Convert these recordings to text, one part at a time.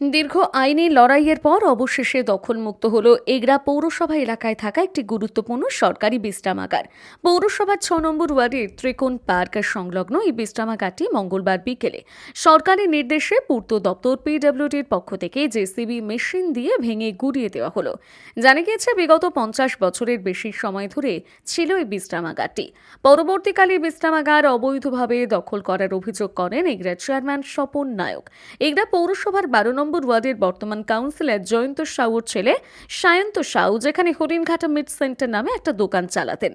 দীর্ঘ আইনি লড়াইয়ের পর অবশেষে দখলমুক্ত হল এগরা পৌরসভা এলাকায় থাকা একটি গুরুত্বপূর্ণ সরকারি বিশ্রামাগার। পৌরসভার ছ নম্বর ওয়ার্ডের ত্রিকোণ পার্ক সংলগ্ন এই বিশ্রামাগারটি মঙ্গলবার বিকেলে সরকারি নির্দেশে পূর্ত দপ্তর পিডব্লিউডির পক্ষ থেকে জেসিবি মেশিন দিয়ে ভেঙে গুড়িয়ে দেওয়া হলো। জানা গিয়েছে, বিগত পঞ্চাশ বছরের বেশি সময় ধরে ছিল এই বিশ্রামাগারটি। পরবর্তীকালে বিশ্রামাগার অবৈধভাবে দখল করার অভিযোগ করেন এগরা চেয়ারম্যান স্বপন নায়ক। এগরা পৌরসভার বারো নম্বর ওয়ার্ডের বর্তমান কাউন্সিলর জয়ন্ত সাউর ছেলে সায়ন্ত সাউ, যেখানে হরিণঘাটা মিট সেন্টার নামে একটা দোকান চালাতেন।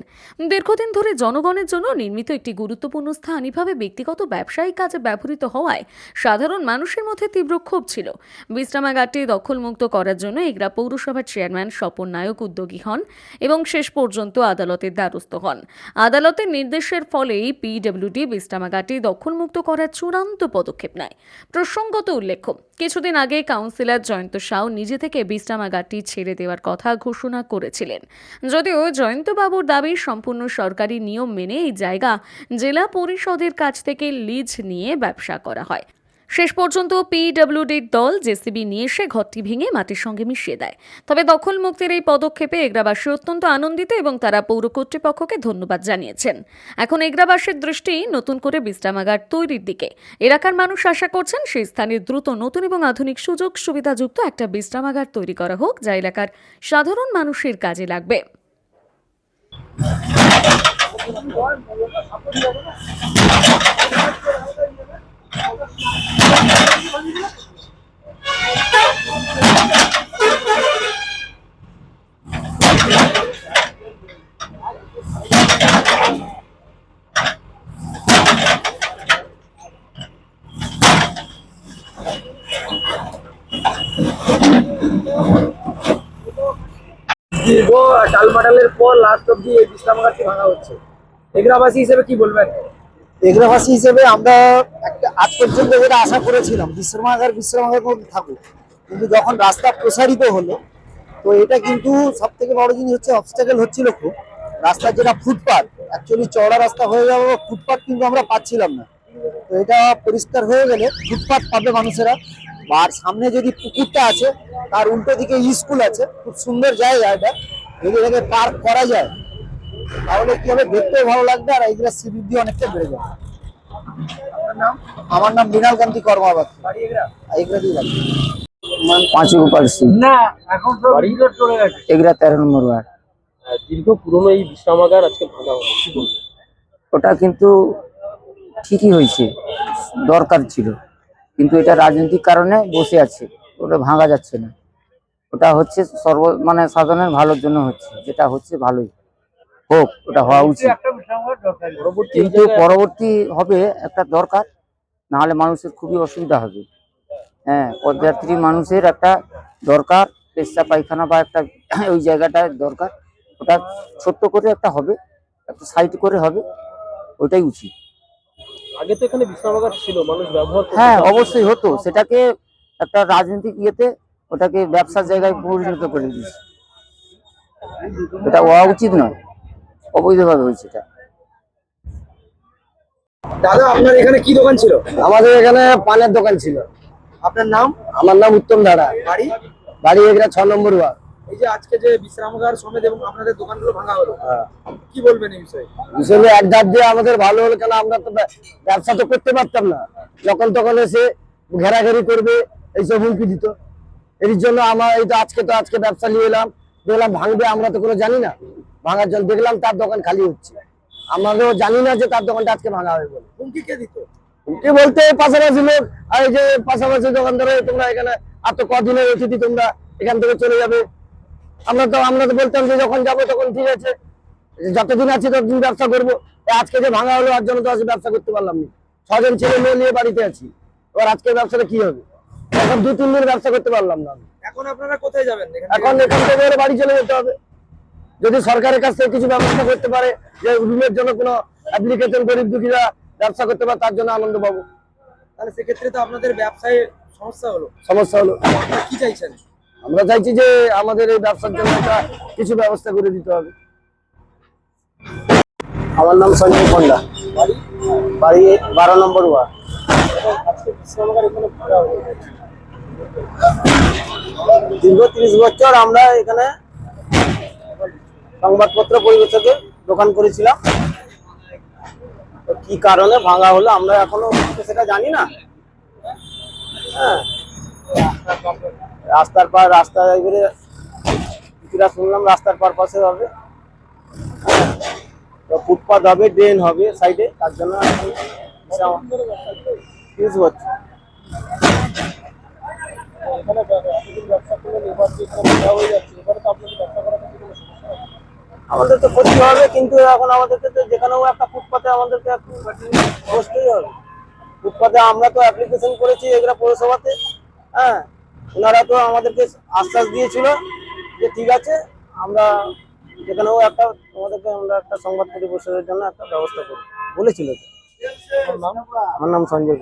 দীর্ঘদিন ধরে জনগণের জন্য নির্মিত একটি গুরুত্বপূর্ণ স্থান, এভাবে ব্যক্তিগত ব্যবসায়িক কাজে ব্যবহৃত হওয়ায় সাধারণ মানুষের মধ্যে তীব্র ক্ষোভ ছিল। বিশ্রামাগারটি দখলমুক্ত করার জন্য এগরা পৌরসভার চেয়ারম্যান স্বপন নায়ক উদ্যোগী হন এবং শেষ পর্যন্ত আদালতের দ্বারস্থ হন। আদালতের নির্দেশের ফলেই পিডব্লিউডি বিশ্রামাগারটি দখলমুক্ত করার চূড়ান্ত পদক্ষেপ নেয়। প্রসঙ্গত উল্লেখ্য, কিছুদিন আগে কাউন্সিলর জয়ন্ত সাউ নিজে থেকে বিশ্রামাগারটি ছেড়ে দেওয়ার কথা ঘোষণা করেছিলেন। যদিও জয়ন্তবাবুর দাবি সম্পূর্ণ সরকারি নিয়ম মেনে এই জায়গা জেলা পরিষদের কাছ থেকে লিজ নিয়ে ব্যবসা করা হয়। শেষ পর্যন্ত পিডব্লিউডির দল জেসিবি নিয়ে এসে ঘরটি ভেঙে মাটির সঙ্গে মিশিয়ে দেয়। তবে দখল মুক্তির এই পদক্ষেপে এগ্রাবাসী অত্যন্ত আনন্দিত এবং তারা পৌর কর্তৃপক্ষকে ধন্যবাদ জানিয়েছেন। এখন এগ্রাবাসীর দৃষ্টি নতুন করে বিশ্রামাগার তৈরির দিকে। এলাকার মানুষ আশা করছেন সেই স্থানে দ্রুত নতুন এবং আধুনিক সুযোগ সুবিধাযুক্ত একটা বিশ্রামাগার তৈরি করা হোক, যা এলাকার সাধারণ মানুষের কাজে লাগবে। দীর্ঘ টালমাটালের পর লাস্ট অব্দি এই বিশ্রামাগারটি ভাঙা হচ্ছে। এগরাবাসী হিসেবে কি বলবেন? এগ্রাভাসী হিসেবে আমরা একটা আজ পর্যন্ত যেটা আশা করেছিলাম বিশ্রামাগার বিশ্রামাগার মধ্যে থাকুক। কিন্তু যখন রাস্তা প্রসারিত হলো, তো এটা কিন্তু সব থেকে বড় জিনিস হচ্ছে অবস্টাকেল হচ্ছিল খুব। রাস্তার যেটা ফুটপাথ অ্যাকচুয়ালি চওড়া রাস্তা হয়ে যাবে ফুটপাথ কিন্তু আমরা পাচ্ছিলাম না। তো এটা পরিষ্কার হয়ে গেলে ফুটপাথ পাবে মানুষেরা। আর সামনে যদি পুকুরটা আছে, তার উল্টো দিকে স্কুল আছে, খুব সুন্দর জায়গা এটা। যদি এটাকে পার্ক করা যায় তাহলে কি হবে? দেখতেও ভালো লাগবে আর এইগুলা সিবৃদ্ধি অনেকটা বেড়ে যাবে। আমার নাম মৃণাল কান্তি কর্মাবাদ বাড়ি দিয়ে লাগবে পাঁচ গোপাল সিং। না এখন এগুলা তেরো নম্বর ওয়ার্ড। দীর্ঘ পুরনো এই বিশ্রামাগার আজকে ভাঙা হলো কি বলবেন? ওটা কিন্তু ঠিকই হয়েছে। দরকার ছিল। কিন্তু এটা রাজনৈতিক কারণে বসে আছে। ওটা ভাঙা যাচ্ছে না। ওটা হচ্ছে সর্ব মানে সাধারণের ভালোর জন্য হচ্ছে। যেটা হচ্ছে ভালোই। হোক ওটা হওয়া উচিত। কিন্তু পরবর্তী হবে একটা দরকার নাহলে মানুষের খুবই অসুবিধা হবে। হ্যাঁ পদযাত্রী মানুষের একটা দরকার পেশা পায়খানা বা একটা ওই জায়গাটায় দরকার। ওটা ছোট্ট করে একটা হবে একটা সাইড করে হবে ওটাই উচিত। আগে তো এখানে বিশ্রামাগার ছিল মানুষ ব্যবহার হ্যাঁ অবশ্যই হতো। সেটাকে একটা রাজনৈতিক ইয়েতে ওটাকে ব্যবসার জায়গায় পরিণত করে দিয়েছে। এটা হওয়া উচিত নয়। অবৈধভাবে হয়েছে এটা। দাদা আপনার এখানে কি দোকান ছিল? আমাদের এখানে পানের দোকান ছিল। আপনার নাম? আমার নাম উত্তম ধারা। বাড়ি? বাড়ি ছ নম্বর ওয়ার্ড। এই যে আজকে যে বিশ্রামাগার সমেত এবং আপনাদের দোকানগুলো ভাঙা হলো কি বলবেন এই বিষয়ে? হিসেবে এক দিয়ে আমাদের ভালো হলো কেন আমরা তো ব্যবসা তো করতে পারতাম না। যখন তখন এসে ঘেরাঘেরি করবে এইসব হুমকি দিত। এর জন্য আমার এই তো আজকে তো আজকে ব্যবসা নিয়ে এলাম। দেখলাম ভাঙবে আমরা তো কোনো জানি না। ভাঙার জন্য দেখলাম তার দোকান খালি হচ্ছে। আমাদেরও জানি না যে তার দোকানটা আজকে ভাঙা হবে বলে। হুমকি কে দিত? হুমকি বলতে পাশাপাশি লোক আর এই যে পাশাপাশি দোকানদার তোমরা এখানে আর তো কদিনের অতিথি তোমরা এখান থেকে চলে যাবে। আমরা তো আমরা তো বলতাম যে যখন যাব তখন ঠিক আছে। যতদিন আছি ততদিন ব্যবসা করব। আজকে যে ভাঙা হলো আর জন্য তো আজকে ব্যবসা করতে পারলাম না। ছজন ছেলে মেয়ে নিয়ে বাড়িতে আছি। এবার আজকে ব্যবসাটা কি হবে? এখন দু তিন দিন ব্যবসা করতে পারলাম না। এখন আপনারা কোথায় যাবেন? এখন এখান থেকে? বাড়ি চলে যেতে হবে। যদি সরকারের কাছ থেকে কিছু ব্যবস্থা করতে পারে যে রুমের জন্য কোনো অ্যাপ্লিকেশন গরিব দুঃখীরা ব্যবসা করতে পারে তার জন্য আনন্দ পাবো। তাহলে সেক্ষেত্রে তো আপনাদের ব্যবসায় সমস্যা হলো। সমস্যা হলো। কি চাইছেন? আমরা চাইছি যে আমাদের এই ব্যবসার জন্য একটা কিছু ব্যবস্থা করে দিতে হবে। আমার নাম সঞ্জয় পন্ডা বাড়ি? বারো নম্বর ওয়ার্ড। দীর্ঘ তিরিশ বছর আমরা এখানে সংবাদপত্র পরিবেশকের দোকান করেছিলাম। কি কারণে ভাঙা হলো আমরা এখনও সেটা জানি না। হ্যাঁ। রাস্তার পার রাস্তা এবারে কিছুটা শুনলাম রাস্তার পার পাশে হবে। হ্যাঁ, তো ফুটপাথ হবে ড্রেন হবে সাইডে তার জন্য ব্যবসা বুঝতেই পারছি ব্যবসা করে যাচ্ছে এবারে তো আপনার এখন তিরিশ বছর আমাদের তো ক্ষতি হবে, কিন্তু এখন আমাদেরকে তো যেখানেও একটা ফুটপাতে আমাদেরকে একটু বসতেই হবে। ফুটপাতে আমরা তো অ্যাপ্লিকেশন করেছি এগুলা পৌরসভাতে হ্যাঁ? ওনারা তো আমাদেরকে আশ্বাস দিয়েছিল যে ঠিক আছে, আমরা যেখানেও একটা আমাদেরকে আমরা একটা সংবাদ পরিবেশনের জন্য একটা ব্যবস্থা করব। বলেছিল আমার নাম সঞ্জয়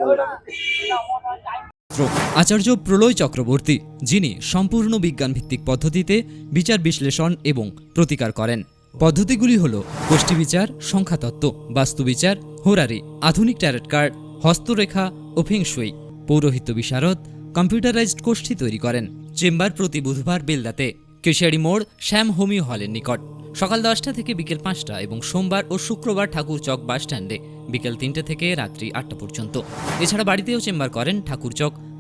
আচার্য প্রলয় চক্রবর্তী, যিনি সম্পূর্ণ বিজ্ঞানভিত্তিক পদ্ধতিতে বিচার বিশ্লেষণ এবং প্রতিকার করেন। পদ্ধতিগুলি হল গোষ্ঠী বিচার সংখ্যাতত্ত্ব, বাস্তুবিচার, হোরারি, আধুনিক ট্যারেট কার্ড, হস্তরেখা ও ফেংশুই পৌরোহিত্য বিশারদ কম্পিউটারাইজড গোষ্ঠী তৈরি করেন চেম্বার প্রতি বুধবার বেলদাতে। কেশিয়ারি মোড় শ্যাম হোমিও হলের নিকট। সকাল দশটা থেকে বিকেল পাঁচটা এবং সোমবার ও শুক্রবার ঠাকুর চক বাস স্ট্যান্ডে বিকেল তিনটে থেকে রাত্রি আটটা পর্যন্ত। এছাড়া বাড়িতেও চেম্বার করেন ঠাকুর চক